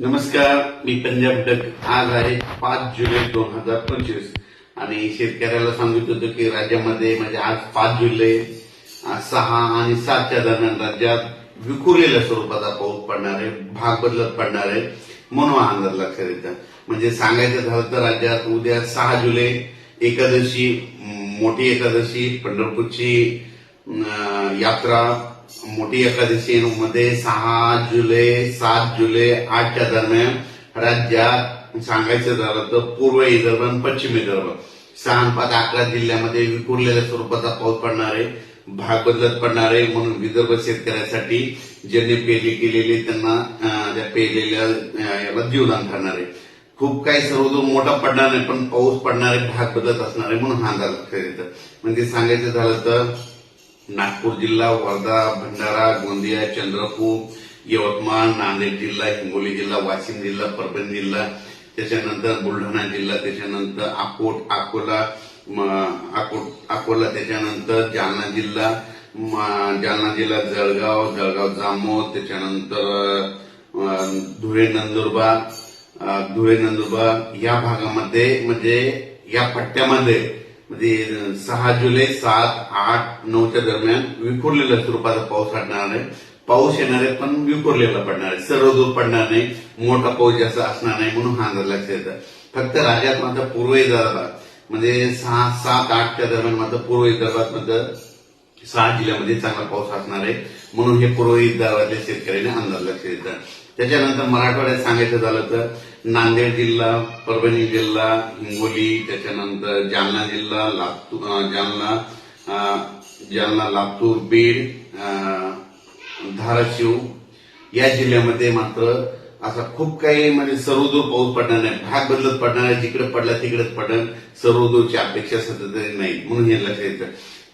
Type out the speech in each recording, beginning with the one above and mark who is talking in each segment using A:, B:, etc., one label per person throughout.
A: नमस्कार मी पंजाब डक. आज आहे पाच जुलै दोन हजार पंचवीस. आणि शेतकऱ्याला सांगित होतो की राज्यामध्ये म्हणजे आज पाच जुलै सहा आणि सातच्या दरम्यान राज्यात विखुरलेल्या स्वरूपाचा पाऊस पडणार आहे भाग बदलत पडणार आहे म्हणून हा अंदाज लक्षात येतं. म्हणजे सांगायचं झालं तर राज्यात उद्या सहा जुलै एकादशी मोठी एकादशी पंढरपूरची यात्रा मोठी एकादशी मध्ये सहा जुलै सात जुलै आठच्या दरम्यान राज्यात सांगायचं झालं तर पूर्व विदर्भ आणि पश्चिम विदर्भ. सहा आणि पाच अकरा जिल्ह्यामध्ये विखुरलेल्या स्वरूपाचा पाऊस पडणार आहे भाग बदलत पडणार आहे. म्हणून विदर्भ शेतकऱ्यासाठी ज्यांनी पेरणी केलेली त्यांना त्या पेरलेल्या याला जीवदान ठरणार आहे. खूप काही सर्वदूर मोठा पडणार नाही पण पाऊस पडणारे भाग बदलत असणार आहे म्हणून हा अंदाज म्हणजे सांगायचं झालं तर नागपूर जिल्हा वर्धा भंडारा गोंदिया चंद्रपूर यवतमाळ नांदेड जिल्हा हिंगोली जिल्हा वाशिम जिल्हा परभणी जिल्हा त्याच्यानंतर बुलढाणा जिल्हा त्याच्यानंतर अकोट अकोला म, अकोट अकोला त्याच्यानंतर जालना जिल्हा जालना जिल्हा जळगाव जळगाव जामोद त्याच्यानंतर धुळे नंदुरबार धुळे नंदुरबार या भागामध्ये म्हणजे या पट्ट्यामध्ये म्हणजे सहा जुलै सात आठ नऊच्या दरम्यान विखुरलेल्या स्वरूपाचा पाऊस पडणार आहे. पाऊस येणार आहे पण विखुरलेला पडणार आहे. सर्व दूर पडणार नाही. मोठा पाऊस जास्त असणार नाही म्हणून हा अंदाज लक्षात येतं. फक्त राज्यात मात्र पूर्व विदर्भात म्हणजे सहा सात आठच्या दरम्यान मात्र पूर्व विदर्भात मात्र सहा जिल्ह्यामध्ये चांगला पाऊस असणार आहे. म्हणून हे पूर्व विदर्भातल्या शेतकऱ्यांनी अंदाज लक्षात येतं. त्याच्यानंतर मराठवाड्यात सांगायचं झालं तर नांदेड जिल्हा परभणी जिल्हा हिंगोली त्याच्यानंतर जालना जिल्हा लातूर जालना जालना लातूर बीड धाराशिव. या जिल्ह्यामध्ये मात्र असा खूप काही म्हणजे सर्वदूर पाऊस पडणार नाही. भाग बदलत पडणार आहे जिकडे पडला तिकडेच पडणार सर्वदूरची अपेक्षा सतत तरी नाही. म्हणून हे लक्षात येतं.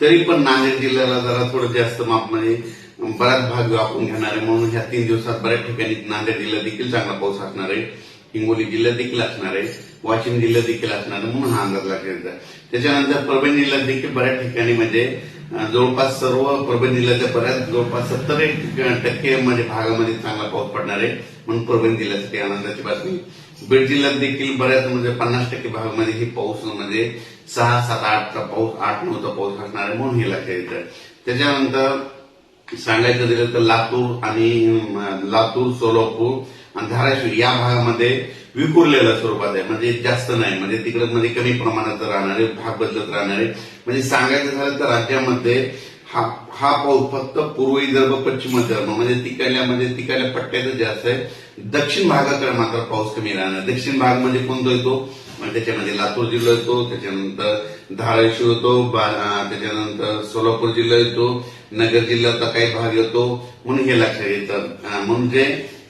A: तरी पण नांदेड जिल्ह्याला जरा थोडं जास्त माप म्हणजे बराच भाग व्यापून घेणार आहे. म्हणून ह्या तीन दिवसात बऱ्याच ठिकाणी नांदेड जिल्ह्यात देखील चांगला पाऊस असणार आहे. हिंगोली जिल्ह्यात देखील असणार आहे. वाशिम जिल्ह्यात देखील असणार आहे म्हणून हा अंदाज लक्षात येतं त्याच्यानंतर परभणी जिल्ह्यात देखील बऱ्याच ठिकाणी म्हणजे जवळपास सर्व परभणी जिल्ह्याच्या बऱ्याच जवळपास सत्तर एक टक्के म्हणजे भागामध्ये चांगला पाऊस पडणार आहे. म्हणून परभणी जिल्ह्यासाठी आनंदाची बातमी. बीड जिल्ह्यात देखील बऱ्याच म्हणजे पन्नास टक्के भागामध्ये ही पाऊस म्हणजे सहा सात आठचा पाऊस आठ नऊचा पाऊस असणार आहे म्हणून हे लक्षात येतं. त्याच्यानंतर सांगायचं दिलं तर लातूर आणि लातूर सोलापूर आणि धाराशिव या भागामध्ये विखुरलेल्या स्वरूपात आहे. म्हणजे जास्त नाही. म्हणजे तिकडे म्हणजे मध्ये कमी प्रमाणात राहणारे भाग बदलत राहणारे. म्हणजे सांगायचं झालं तर राज्यामध्ये हा हा पाऊस फक्त पूर्व विदर्भ पश्चिम विदर्भ म्हणजे तिकडल्या म्हणजे तिकडल्या पट्ट्यातच जास्त आहे दक्षिण भागाकडे मात्र पाऊस कमी राहणार. दक्षिण भाग म्हणजे कोणतो येतो? म्हणजे त्याच्यामध्ये लातूर जिल्हा येतो त्याच्यानंतर धाराशिव येतो बा- त्याच्यानंतर सोलापूर जिल्हा येतो नगर जिल्ह्याचा काही भाग येतो म्हणून हे लक्षात येतं. म्हणजे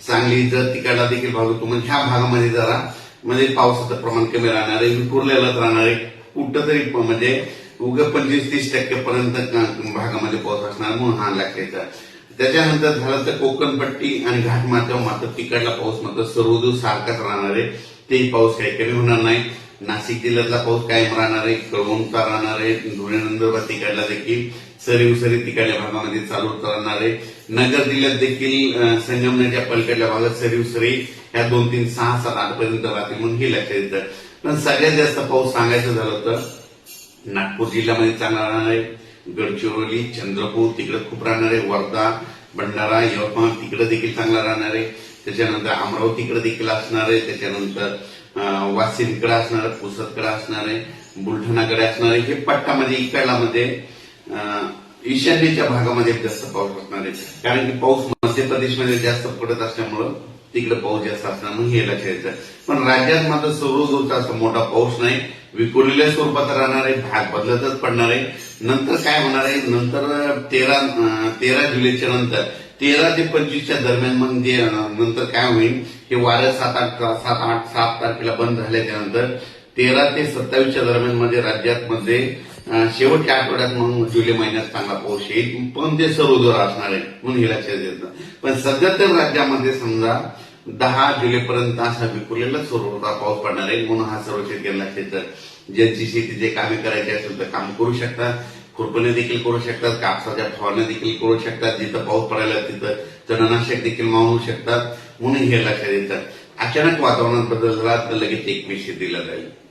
A: सांगली जर तिकडला देखील भाग येतो म्हणजे ह्या भागामध्ये जरा म्हणजे पावसाचं प्रमाण कमी राहणार आहे विखुरलेलाच राहणार आहे. कुठं तरी म्हणजे उग पंचवीस तीस टक्केपर्यंत भागामध्ये पाऊस असणार म्हणून हा लक्षात त्याच्यानंतर झालं तर कोकणपट्टी आणि घाटमाथ्यावर मात्र तिकडला पाऊस मात्र सर्वदूर सारखाच राहणार आहे. तेही पाऊस काही कमी होणार नाही. नाशिक जिल्ह्यातला पाऊस कायम राहणार आहे. कळवणचा राहणार आहे. धुळे नंदुरबार तिकडला देखील सरी उसरी तिकडल्या भागामध्ये चालू राहणार आहे. नगर जिल्ह्यात देखील संगमनेरच्या पलीकडल्या भागात सरी उसरी ह्या दोन तीन सहा सात आठ पर्यंत राहतील म्हणून हे लक्षात येतं. पण सगळ्यात जास्त पाऊस सांगायचं झालं तर नागपूर जिल्ह्यामध्ये चांगला राहणार आहे. गडचिरोली चंद्रपूर तिकडे खूप राहणार आहे. वर्धा भंडारा यवतमाळ तिकडे देखील चांगला राहणार आहे. त्याच्यानंतर अमरावतीकडे देखील असणार आहे. त्याच्यानंतर अं, वाशिमकडे असणार आहे. पुसदकडे असणार आहे. बुलढाणाकडे असणार आहे. हे पट्टामध्ये म्हणजे इकडल्यामध्ये ईशान्येच्या भागामध्ये जास्त पाऊस असणार आहे. कारण की पाऊस मध्य प्रदेशमध्ये जास्त पडत असल्यामुळं तिकडे पाऊस जास्त असणार हे लक्षात येतं पण राज्यात मात्र सर्वदूरचा असा मोठा पाऊस नाही. विखुरलेल्या स्वरूपात राहणार आहे भाग बदलतच पडणार आहे. नंतर काय होणार आहे? नंतर तेरा तेरा जुलैच्या नंतर तेरा ते पंचवीसच्या दरम्यान मग नंतर काय होईल? हे वारं सात आठ सात आठ सात तारखेला बंद झाल्याच्यानंतर तेरा ते सत्तावीसच्या दरम्यानमध्ये राज्यात मध्ये शेवटच्या आठवड्यात मग जुलै महिन्यात चांगला पाऊस येईल. पण ते सर्वदूर असणार आहे. म्हणून हे लक्षात येतं. पण सध्या तर राज्यामध्ये समजा दहा जुलैपर्यंत असा विखुरलेला स्वरूपाचा पाऊस पडणार आहे. म्हणून हा सर्व शेतकऱ्यांना क्षेत्र ज्यांची शेती जे कामे करायची असेल तर काम करू शकतात. खुरपणे देखील करू शकतात. कापसाच्या फवारण्या देखील करू शकतात. जिथं पाऊस पडायला तिथं तणनाशक देखील मावू शकतात. म्हणून हे लक्षात येतं. अचानक वातावरणात बदल झाला तर लगेच एकवीसशे शेतीला जाईल.